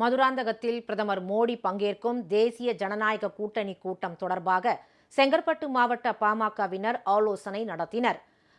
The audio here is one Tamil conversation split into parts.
மதுராந்தகத்தில் பிரதமர் மோடி பங்கேற்கும் தேசிய ஜனநாயக கூட்டணி கூட்டம் தொடர்பாக செங்கற்பட்டு மாவட்ட பாமகவினர் ஆலோசனை நடத்தினர்.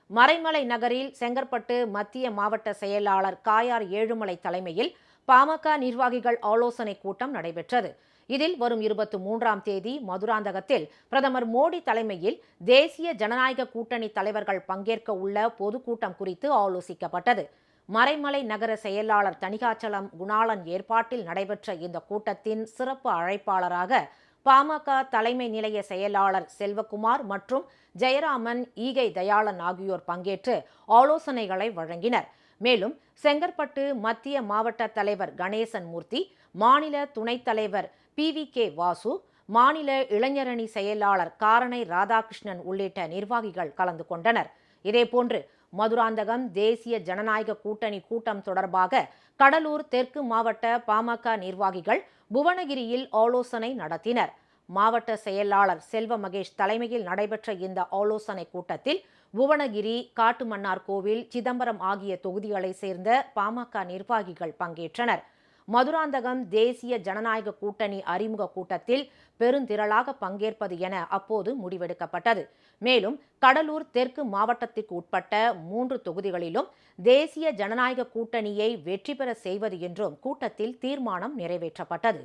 மறைமலை நகரில் செங்கற்பட்டு மத்திய மாவட்ட செயலாளர் காயார் ஏழுமலை தலைமையில் பாமக நிர்வாகிகள் ஆலோசனை கூட்டம் நடைபெற்றது. இதில் வரும் இருபத்தி மூன்றாம் தேதி மதுராந்தகத்தில் பிரதமர் மோடி தலைமையில் தேசிய ஜனநாயக கூட்டணி தலைவர்கள் பங்கேற்க உள்ள பொதுக்கூட்டம் குறித்து ஆலோசிக்கப்பட்டது. மறைமலை நகர செயலாளர் தணிகாச்சலம் குணாளன் ஏற்பாட்டில் நடைபெற்ற இந்த கூட்டத்தின் சிறப்பு அழைப்பாளராக பாமக தலைமை நிலைய செயலாளர் செல்வகுமார் மற்றும் ஜெயராமன் ஈகை தயாளன் ஆகியோர் பங்கேற்று ஆலோசனைகளை வழங்கினர். மேலும் செங்கற்பட்டு மத்திய மாவட்ட தலைவர் கணேசன் மூர்த்தி மாநில துணைத் தலைவர் பி வி கே வாசு மாநில இளைஞரணி செயலாளர் காரணை ராதாகிருஷ்ணன் உள்ளிட்ட நிர்வாகிகள் கலந்து கொண்டனர். இதேபோன்று மதுராந்தகம் தேசிய ஜனநாயக கூட்டணி கூட்டம் தொடர்பாக கடலூர் தெற்கு மாவட்ட பாமக நிர்வாகிகள் புவனகிரியில் ஆலோசனை நடத்தினர். மாவட்ட செயலாளர் செல்வ மகேஷ் தலைமையில் நடைபெற்ற இந்த ஆலோசனை கூட்டத்தில் புவனகிரி காட்டுமன்னார் கோவில் சிதம்பரம் ஆகிய தொகுதிகளைச் சேர்ந்த பாமக நிர்வாகிகள் பங்கேற்றனர். மதுராந்தகம் தேசிய ஜனநாயக கூட்டணி அறிமுக கூட்டத்தில் பெருந்திரளாக பங்கேற்பது என அப்போது முடிவெடுக்கப்பட்டது. மேலும் கடலூர் தெற்கு மாவட்டத்திற்கு உட்பட்ட மூன்று தொகுதிகளிலும் தேசிய ஜனநாயக கூட்டணியை வெற்றி பெற செய்வது என்றும் கூட்டத்தில் தீர்மானம் நிறைவேற்றப்பட்டது.